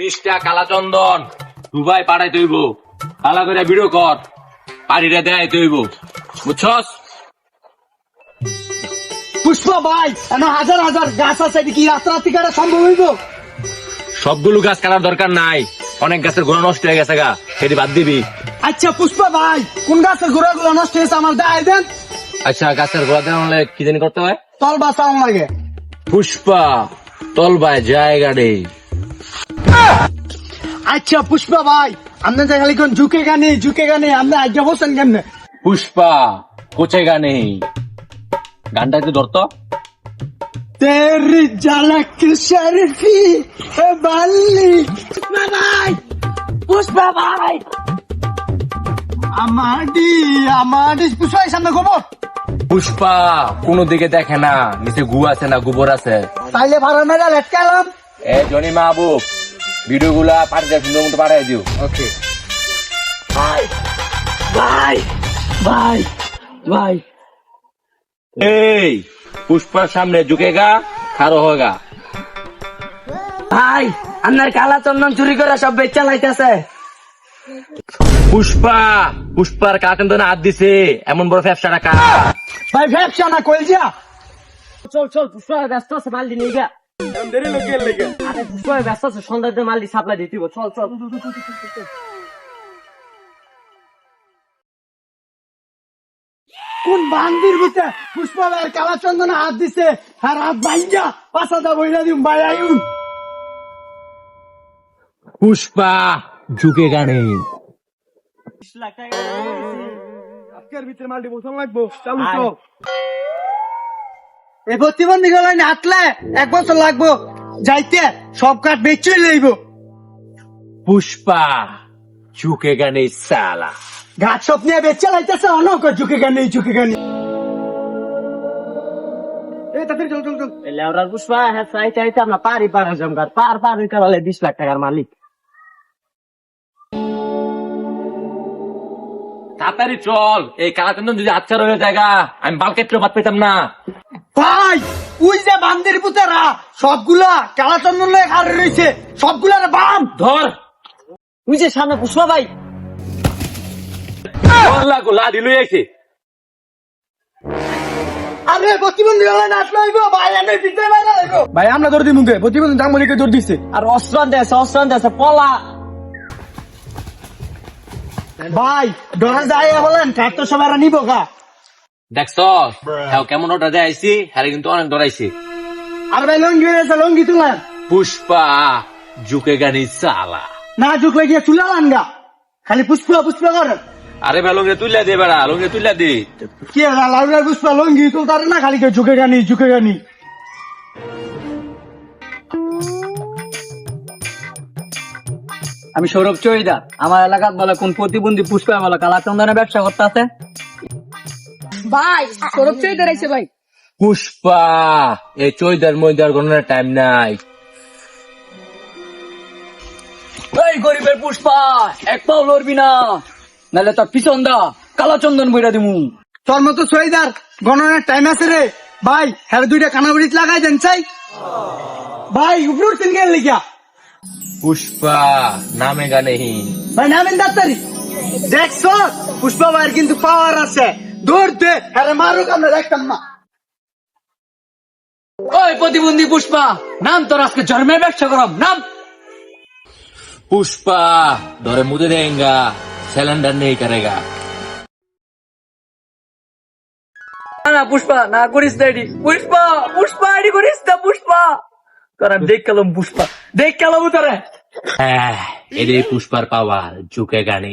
বিশটা কালা চন্দন দুবাই পাঠাই তৈব। কালা করে ভিডিও কর পাড়িটা দেয় তৈব। বুঝছস? পুষ্পা ভাই এন হাজার হাজার গাছ আছে এটা কি রাত্রাতি কাটা সম্ভব হইব? সবগুলো গাছ কাটার দরকার নাই। অনেক গাছের গোড়া নষ্ট হয়ে গেছে গা সেটি বাদ দিবি। আচ্ছা পুষ্পা ভাই কোন গাছের গোড়া গুলো নষ্ট হয়েছে আমার দেয় দেন। আচ্ছা গাছের গোড়া দেওয়া হলে কি জানি করতে হয়? তল বাঁচাও লাগে। পুষ্পা তলবায় জায়গা নেই। আচ্ছা পুষ্পা ভাই আপনি যে খালি কোন ঝুঁকে গানে ঝুঁকে গানে আপনি আজ্ঞা বসেন কেমনে? পুষ্পা কোচে গা নেই গানটা একটু ধরতো। তেরি বাল্লি। পুষ্পা ভাই পুষ্পা ভাই। আমাডি আমাডি পুষ্পা সামনে খবর? পুষ্পা কোনো দিকে দেখে না। নিচে গু আছে না গোবর আছে। তাইলে ভাড়া মেরা লেটকালাম এ জনি মাহবুব। ভিডিও গুলা পাঠিয়ে সুন্দর মতো পাঠিয়ে দিও। ওকে ভাই ভাই ভাই ভাই। এই পুষ্পার সামনে ঝুঁকেগা খারো হোগা ভাই আপনার কালা চন্দন চুরি করে সব বেচা লাইতেছে। পুষ্পা পুষ্পার কাকেন তো না হাত দিছে? এমন বড় ব্যবসা টাকা ভাই ব্যবসা না কই যা। চল চল পুষ্পা ব্যস্ত আছে মাল দিয়ে গা আরে পুষ্পা ব্যস্ত আছে সন্ধ্যাতে মাল দিয়ে সাপ্লাই দিতে হইবো। চল চল। কোন বান্দির ভিতরে পুষ্পা ভাইয়ের কালা হাত দিছে? আর হাত বাইজা পাশাটা বইরা দিম ভাই আইন পুষ্পা নেই আজকের ভিতরে মালটি বোতল লাগবো। চালু এই প্রতিবন্ধী গলায় হাঁটলে এক বছর লাগবো। যাইতে সব কাঠ বেচই লইব। পুষ্পা ঝুঁকেগা নেই সালা। ঘাট সব নিয়ে বেচে লাইতেছে অনক ঝুঁকে গানি ঝুঁকে গানি। হ্যাঁ বিশ লাখ টাকার মালিক। তাড়াতাড়ি চল এই কালাচন্দন যদি আচ্ছা হয়ে জায়গা আমি বালকেট্র বাদ পেতাম না। ভাই ওই যে বান্দির পুতেরা সবগুলা কালা চন্দন লয়ে খাড়ে রয়েছে সবগুলার বাম। ধর। তুই যে সামনে পুষ্পা ভাই। লাগো লই আইছে। আরে প্রতিবন্ধী লইব ভাই আমি পিছে বাইরে ভাই আমরা দৌড় দিই মুখে প্রতিবন্ধী জামলিকে দৌড় দিছে। আর অস্ত্র দেশে অস্ত্র দেশে পলা। ভাই ডরা যায় বলেন কাঠ তো সবাই নিব গা। দেখছ? হ্যাঁ কেমন ওটা হ্যাঁ কিন্তু অনেক ডরাইছে আর ভাই লঙ্গি রয়েছে লঙ্গি তুলেন পুষ্পা ঝুঁকেগা নেই সালা না ঝুঁকলে গিয়ে চুলা খালি পুষ্পা পুষ্পা করেন আরে ভাই লঙ্গে তুইলা দে বেড়া লঙ্গে তুইলা দে। কি পুষ্পা লঙ্গি তুলতারে না খালি ঝুঁকে গানি ঝুঁকে গানি। আমি সৌরভ চৈদা আমার এলাকাত বলে কোন প্রতিবন্ধী পুষ্পা বলে কালা চন্দনের ব্যবসা করতে আছে? ভাই সৌরভ চৌধুরী আইছে ভাই। পুষ্পা এই চৈদার ময়দার গণনার টাইম নাই। এই গরিবের পুষ্পা এক পাও লড়বি না। নাহলে তোর পিছন দা কালা চন্দন বইরা দিমু। তোর মতো গণনার টাইম আছে রে। ভাই হ্যাঁ দুইটা কানাবড়িত লাগাই দেন চাই। ভাই উপর তিন গেল লিখা। পুষ্পা নামে গা নেই ভাই নামেন ডাক্তারি। দেখছ? পুষ্পা ভাইয়ের কিন্তু পাওয়ার আছে। দৌড় দে। আরে মারুক আমরা দেখতাম না। ওই প্রতিবন্ধী পুষ্পা নাম তোর আজকে জন্মের ব্যবসা করম নাম। পুষ্পা ধরে মুদে দেঙ্গা সিলিন্ডার নেই করেগা। না পুষ্পা না করিস না পুষ্পা পুষ্পা এডি করিস না পুষ্পা। তোর আমি দেখ কালাম পুষ্পা দেখ কালাম হ্যাঁ এদের পুষ্পার পাওয়ার ঝুঁকে গানে